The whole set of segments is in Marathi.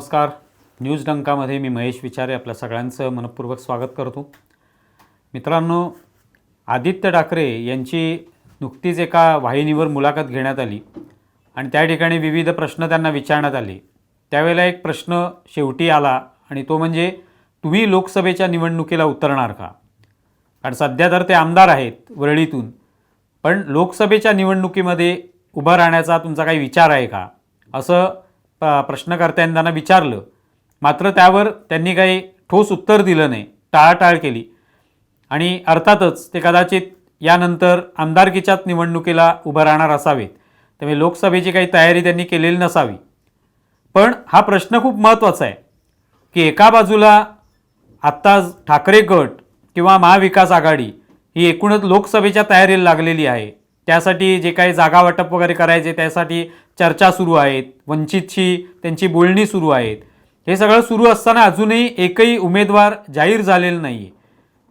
नमस्कार. न्यूज डंकामध्ये मी महेश विचारे आपल्या सगळ्यांचं मनपूर्वक स्वागत करतो. मित्रांनो आदित्य ठाकरे यांची नुकतीच एका वाहिनीवर मुलाखत घेण्यात आली आणि त्या ठिकाणी विविध प्रश्न त्यांना विचारण्यात आले. त्यावेळेला एक प्रश्न शेवटी आला आणि तो म्हणजे तुम्ही लोकसभेच्या निवडणुकीला उतरणार का? कारण सध्या तर ते आमदार आहेत वरळीतून. पण लोकसभेच्या निवडणुकीमध्ये उभं राहण्याचा तुमचा काही विचार आहे का? असं प्रश्नकर्त्यांनी त्यांना विचारलं. मात्र त्यावर त्यांनी काही ठोस उत्तर दिलं नाही. टाळाटाळ केली. आणि अर्थातच ते कदाचित यानंतर आमदारकीच्याच निवडणुकीला उभं राहणार असावेत. त्यामुळे लोकसभेची काही तयारी त्यांनी केलेली नसावी. पण हा प्रश्न खूप महत्त्वाचा आहे की एका बाजूला आत्ता ठाकरे गट किंवा महाविकास आघाडी ही एकूणच लोकसभेच्या तयारीला लागलेली आहे. त्यासाठी जे काही जागा वाटप वगैरे करायचे त्यासाठी चर्चा सुरू आहेत वंचितची त्यांची बोलणी सुरू आहेत. हे सगळं सुरू असताना अजूनही एकही उमेदवार जाहीर झालेलं नाही आहे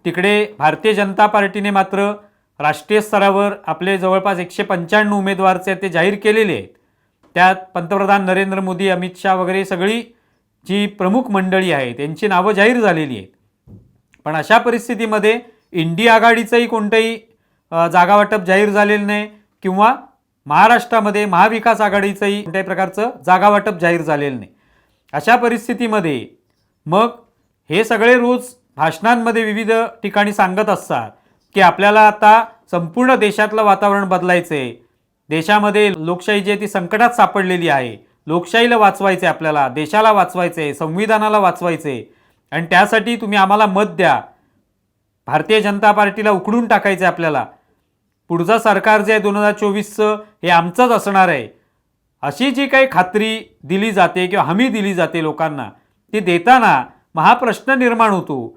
तिकडे भारतीय जनता पार्टीने मात्र राष्ट्रीय स्तरावर आपले जवळपास एकशे पंच्याण्णव उमेदवारचे ते जाहीर केलेले आहेत. त्यात पंतप्रधान नरेंद्र मोदी अमित शाह वगैरे सगळी जी प्रमुख मंडळी आहे त्यांची नावं जाहीर झालेली आहेत. पण अशा परिस्थितीमध्ये इंडिया आघाडीचंही कोणतंही जागावाटप जाहीर झालेलं नाही किंवा महाराष्ट्रामध्ये महाविकास आघाडीचंही कोणत्याही प्रकारचं जागावाटप जाहीर झालेलं नाही. अशा परिस्थितीमध्ये मग हे सगळे रोज भाषणांमध्ये विविध ठिकाणी सांगत असतात की आपल्याला आता संपूर्ण देशातलं वातावरण बदलायचं आहे देशामध्ये लोकशाही जी आहे ती संकटात सापडलेली आहे. लोकशाहीला वाचवायचं आहे आपल्याला देशाला वाचवायचं आहे संविधानाला वाचवायचं आहे आणि त्यासाठी तुम्ही आम्हाला मत द्या. भारतीय जनता पार्टीला उकडून टाकायचं आहे आपल्याला. पुढचं सरकार जे आहे दोन हजार चोवीसचं हे आमचंच असणार आहे. अशी जी काही खात्री दिली जाते किंवा हमी दिली जाते लोकांना ती देताना महाप्रश्न प्रश्न निर्माण होतो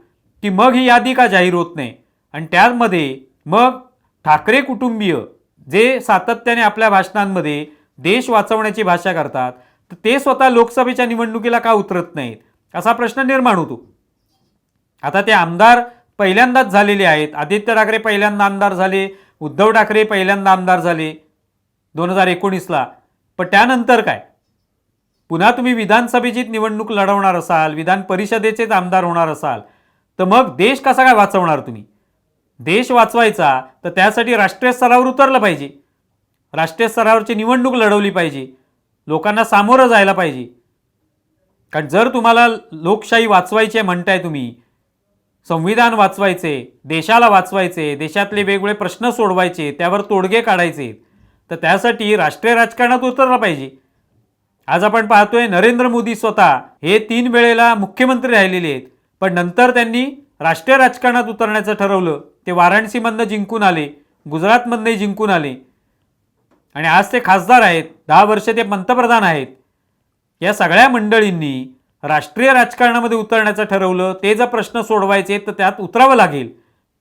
की मग ही यादी का जाहीर होत नाही? आणि त्यामध्ये मग ठाकरे कुटुंबीय जे सातत्याने आपल्या भाषणांमध्ये देश वाचवण्याची भाषा करतात तर ते स्वतः लोकसभेच्या निवडणुकीला का उतरत नाहीत? असा प्रश्न निर्माण होतो. आता ते आमदार पहिल्यांदाच झालेले आहेत. आदित्य ठाकरे पहिल्यांदा आमदार झाले. उद्धव ठाकरे पहिल्यांदा आमदार झाले दोन हजार एकोणीसला. पण त्यानंतर काय? पुन्हा तुम्ही विधानसभेची निवडणूक लढवणार असाल विधान परिषदेचेच आमदार होणार असाल तर मग देश कसा काय वाचवणार तुम्ही? देश वाचवायचा तर त्यासाठी राष्ट्रीय स्तरावर उतरलं पाहिजे. राष्ट्रीय स्तरावरची निवडणूक लढवली पाहिजे. लोकांना सामोरं जायला पाहिजे. कारण जर तुम्हाला लोकशाही वाचवायची आहे म्हणताय तुम्ही संविधान वाचवायचे देशाला वाचवायचे देशातले वेगवेगळे प्रश्न सोडवायचे त्यावर तोडगे काढायचे. तर त्यासाठी राष्ट्रीय राजकारणात उतरला पाहिजे. आज आपण पाहतोय नरेंद्र मोदी स्वतः हे तीन वेळेला मुख्यमंत्री राहिलेले आहेत. पण नंतर त्यांनी राष्ट्रीय राजकारणात उतरण्याचं ठरवलं. ते वाराणसीमधनं जिंकून आले गुजरातमधनंही जिंकून आले. आणि आज ते खासदार आहेत दहा वर्ष ते पंतप्रधान आहेत. या सगळ्या मंडळींनी राष्ट्रीय राजकारणामध्ये उतरण्याचं ठरवलं ते जर प्रश्न सोडवायचे तर त्यात उतरावं लागेल.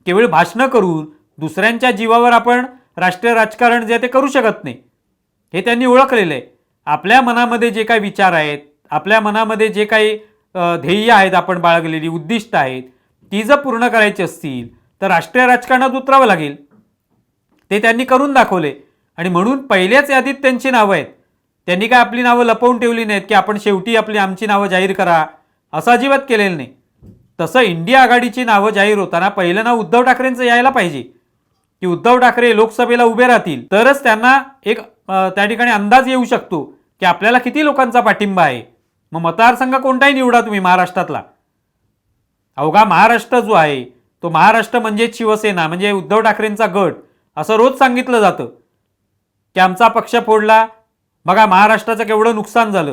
केवळ भाषणं करून दुसऱ्यांच्या जीवावर आपण राष्ट्रीय राजकारण जे आहे ते करू शकत नाही. हे त्यांनी ओळखलेलं आहे. आपल्या मनामध्ये जे काही विचार आहेत आपल्या मनामध्ये जे काही ध्येय आहेत आपण बाळगलेली उद्दिष्ट आहेत ती जर पूर्ण करायची असतील तर राष्ट्रीय राजकारणात उतरावं लागेल. ते त्यांनी करून दाखवले. आणि म्हणून पहिल्याच यादीत त्यांची नावं आहेत. त्यांनी काय आपली नावं लपवून ठेवली नाहीत की आपण शेवटी आपली आमची नावं जाहीर करा? असं अजिबात केलेलं नाही. तसं इंडिया आघाडीची नावं जाहीर होताना पहिलं नाव उद्धव ठाकरेंचं यायला पाहिजे. की उद्धव ठाकरे लोकसभेला उभे राहतील तरच त्यांना एक त्या ठिकाणी अंदाज येऊ शकतो की आपल्याला किती लोकांचा पाठिंबा आहे. मग मतदारसंघ कोणताही निवडा तुम्ही महाराष्ट्रातला. अवघा महाराष्ट्र जो आहे तो महाराष्ट्र म्हणजेच शिवसेना म्हणजे उद्धव ठाकरेंचा गट असं रोज सांगितलं जातं. की आमचा पक्ष फोडला बघा महाराष्ट्राचं केवढं नुकसान झालं.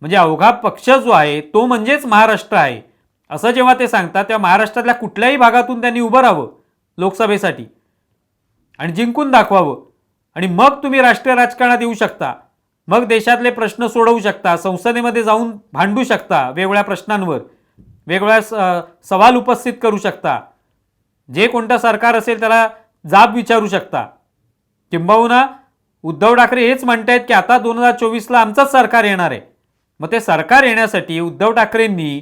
म्हणजे अवघा पक्ष जो आहे तो म्हणजेच महाराष्ट्र आहे. असं जेव्हा ते सांगतात तेव्हा महाराष्ट्रातल्या कुठल्याही भागातून त्यांनी उभं राहावं लोकसभेसाठी. आणि जिंकून दाखवावं. आणि मग तुम्ही राष्ट्रीय राजकारणात येऊ शकता. मग देशातले प्रश्न सोडवू शकता. संसदेमध्ये जाऊन भांडू शकता वेगवेगळ्या प्रश्नांवर. वेगवेगळ्या स- सवाल उपस्थित करू शकता. जे कोणतं सरकार असेल त्याला जाब विचारू शकता. किंबहुना उद्धव ठाकरे हेच म्हणतायत की आता दोन हजार चोवीसला आमचंच सरकार येणार आहे. मग ते सरकार येण्यासाठी उद्धव ठाकरेंनी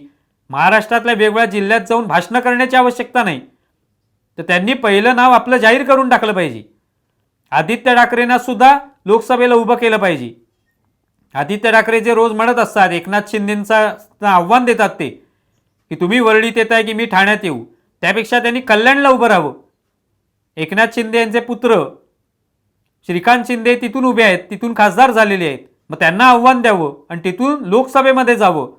महाराष्ट्रातल्या वेगवेगळ्या जिल्ह्यात जाऊन भाषणं करण्याची आवश्यकता नाही. तर त्यांनी पहिलं नाव आपलं जाहीर करून टाकलं पाहिजे. आदित्य ठाकरेंना सुद्धा लोकसभेला उभं केलं पाहिजे. आदित्य ठाकरे जे रोज म्हणत असतात एकनाथ शिंदेंचा आव्हान देतात ते की तुम्ही वरळीत येत आहे की मी ठाण्यात येऊ. त्यापेक्षा त्यांनी कल्याणला उभं राहावं. एकनाथ शिंदे यांचे पुत्र श्रीकांत शिंदे तिथून उभे आहेत तिथून खासदार झालेले आहेत. मग त्यांना आव्हान द्यावं आणि तिथून लोकसभेमध्ये जावं.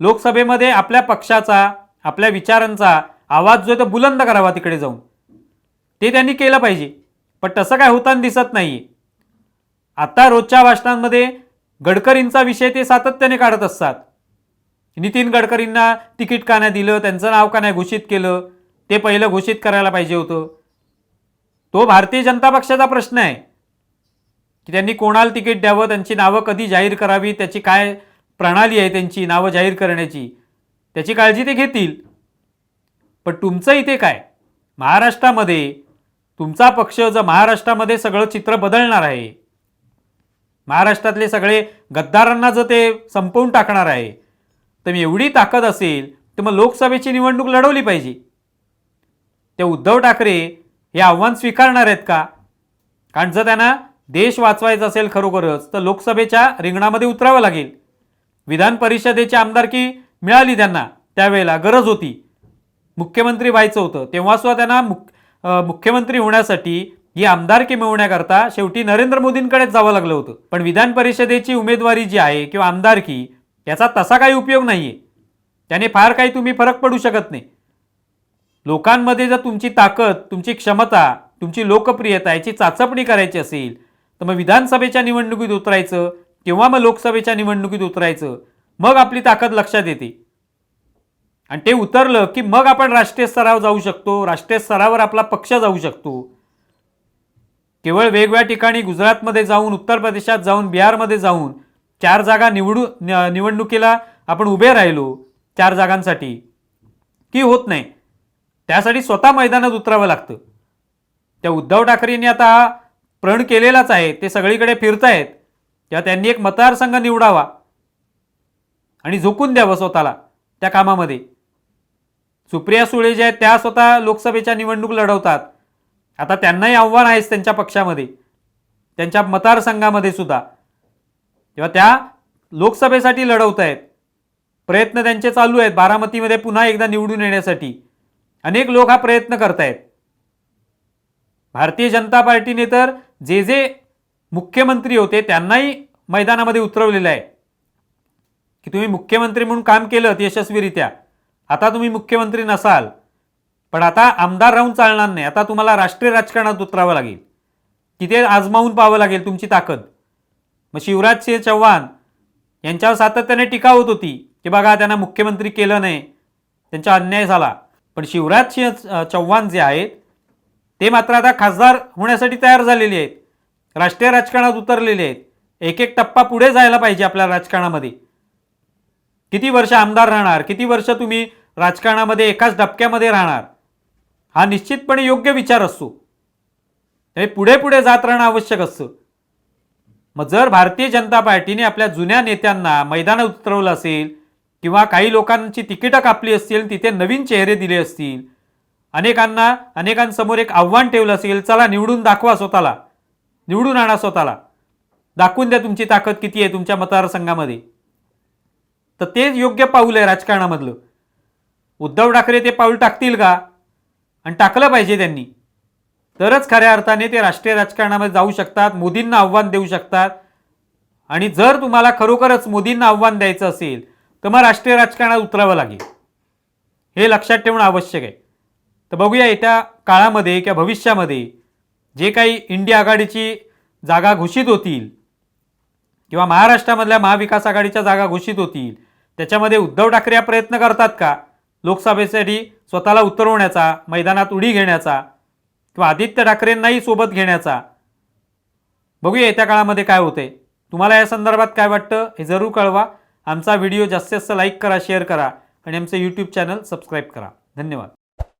लोकसभेमध्ये आपल्या पक्षाचा आपल्या विचारांचा आवाज जो आहे तो बुलंद करावा तिकडे जाऊन. ते त्यांनी केलं पाहिजे. पण तसं काय होताना दिसत नाही आता रोजच्या भाषणांमध्ये गडकरींचा विषय ते सातत्याने काढत असतात. नितीन गडकरींना तिकीट का नाही दिलं त्यांचं नाव का नाही घोषित केलं ते पहिलं घोषित करायला पाहिजे होतं. तो भारतीय जनता पक्षाचा प्रश्न आहे. की त्यांनी कोणाला तिकीट द्यावं त्यांची नावं कधी जाहीर करावी त्याची काय प्रणाली आहे त्यांची नावं जाहीर करण्याची त्याची काळजी ते घेतील. पण तुमचं इथे काय? महाराष्ट्रामध्ये तुमचा पक्ष जर महाराष्ट्रामध्ये सगळं चित्र बदलणार आहे महाराष्ट्रातले सगळे गद्दारांना जर ते संपवून टाकणार आहे तर मी एवढी ताकद असेल तर मग लोकसभेची निवडणूक लढवली पाहिजे. ते उद्धव ठाकरे हे आव्हान स्वीकारणार आहेत का? कारण जर त्यांना देश वाचवायचा असेल खरोखरच तर लोकसभेच्या रिंगणामध्ये उतरावं लागेल. विधान परिषदेची आमदारकी मिळाली त्यांना? त्यावेळेला गरज होती. मुख्यमंत्री व्हायचं होतं. तेव्हा सुद्धा त्यांना मुख मुख्यमंत्री होण्यासाठी ही आमदारकी मिळवण्याकरता शेवटी नरेंद्र मोदींकडेच जावं लागलं होतं. पण विधान परिषदेची उमेदवारी जी आहे किंवा आमदारकी याचा तसा काही उपयोग नाही आहे त्याने फार काही तुम्ही फरक पडू शकत नाही. लोकांमध्ये जर तुमची ताकद तुमची क्षमता तुमची लोकप्रियता याची चाचपणी करायची असेल तर मग विधानसभेच्या निवडणुकीत उतरायचं किंवा मग लोकसभेच्या निवडणुकीत उतरायचं मग आपली ताकद लक्षात येते. आणि ते उतरलं की मग आपण राष्ट्रीय स्तरावर जाऊ शकतो राष्ट्रीय स्तरावर आपला पक्ष जाऊ शकतो. केवळ वेगवेगळ्या ठिकाणी गुजरातमध्ये जाऊन उत्तर प्रदेशात जाऊन बिहारमध्ये जाऊन चार जागा निवडू निवडणुकीला आपण उभे राहिलो चार जागांसाठी. की होत नाही. त्यासाठी स्वतः मैदानात उतरावं लागतं. त्या उद्धव ठाकरेंनी आता प्रण केलेलाच आहे ते सगळीकडे फिरतायत. तेव्हा त्यांनी एक मतदारसंघ निवडावा आणि झोकून द्यावं स्वतःला त्या कामामध्ये. सुप्रिया सुळे ज्या आहेत त्या स्वतः लोकसभेच्या निवडणूक लढवतात. आता त्यांनाही आव्हान आहेच त्यांच्या पक्षामध्ये. त्यांच्या मतदारसंघामध्ये सुद्धा. तेव्हा त्या लोकसभेसाठी लढवत आहेत प्रयत्न त्यांचे चालू आहेत बारामतीमध्ये पुन्हा एकदा निवडून येण्यासाठी. अनेक लोक हा प्रयत्न करतायत. भारतीय जनता पार्टीने तर जे जे मुख्यमंत्री होते त्यांनाही मैदानामध्ये उतरवलेलं आहे. की तुम्ही मुख्यमंत्री म्हणून काम केलं यशस्वीरित्या. आता तुम्ही मुख्यमंत्री नसाल. पण आता आमदार राहून चालणार नाही. आता तुम्हाला राष्ट्रीय राजकारणात उतरावं लागेल. तिथे आजमावून पाहावं लागेल तुमची ताकद. मग शिवराज सिंह चौहान यांच्यावर सातत्याने टीका होत होती. की बघा त्यांना मुख्यमंत्री केलं नाही. त्यांचा अन्याय झाला. पण शिवराज सिंह चौहान जे आहेत ते मात्र आता खासदार होण्यासाठी तयार झालेले आहेत. राष्ट्रीय राजकारणात उतरलेले आहेत. एक एक टप्पा पुढे जायला पाहिजे आपल्या राजकारणामध्ये. किती वर्ष आमदार राहणार? किती वर्ष तुम्ही राजकारणामध्ये एकाच डबक्यामध्ये राहणार? हा निश्चितपणे योग्य विचार असतो. हे पुढे पुढे जात राहणं आवश्यक असतं. मग जर भारतीय जनता पार्टीने आपल्या जुन्या नेत्यांना मैदानात उतरवलं असेल किंवा काही लोकांची तिकीटं कापली असतील तिथे नवीन चेहरे दिले असतील अनेकांना अनेकांसमोर एक आव्हान ठेवलं असेल चला निवडून दाखवा स्वतःला. निवडून आणा स्वतःला. दाखवून द्या तुमची ताकद किती आहे तुमच्या मतदारसंघामध्ये. तर तेच योग्य पाऊल आहे राजकारणामधलं. उद्धव ठाकरे ते पाऊल टाकतील का? आणि टाकलं पाहिजे त्यांनी. तरच खऱ्या अर्थाने ते राष्ट्रीय राजकारणामध्ये जाऊ शकतात मोदींना आव्हान देऊ शकतात. आणि जर तुम्हाला खरोखरच मोदींना आव्हान द्यायचं असेल तर मग राष्ट्रीय राजकारणात उतरावं लागेल. हे लक्षात ठेवणं आवश्यक आहे. तर बघूया येत्या काळामध्ये किंवा भविष्यामध्ये जे काही इंडिया आघाडीची जागा घोषित होतील किंवा महाराष्ट्रामधल्या महाविकास आघाडीच्या जागा घोषित होतील त्याच्यामध्ये उद्धव ठाकरे हा प्रयत्न करतात का? लोकसभेसाठी स्वतःला उतरवण्याचा मैदानात उडी घेण्याचा किंवा आदित्य ठाकरेंनाही सोबत घेण्याचा? बघूया येत्या काळामध्ये काय होतंय. तुम्हाला या संदर्भात काय वाटतं हे जरूर कळवा. आमचा व्हिडिओ जास्तीत जास्त लाईक करा शेअर करा आणि आमचं यूट्यूब चॅनल सबस्क्राईब करा. धन्यवाद.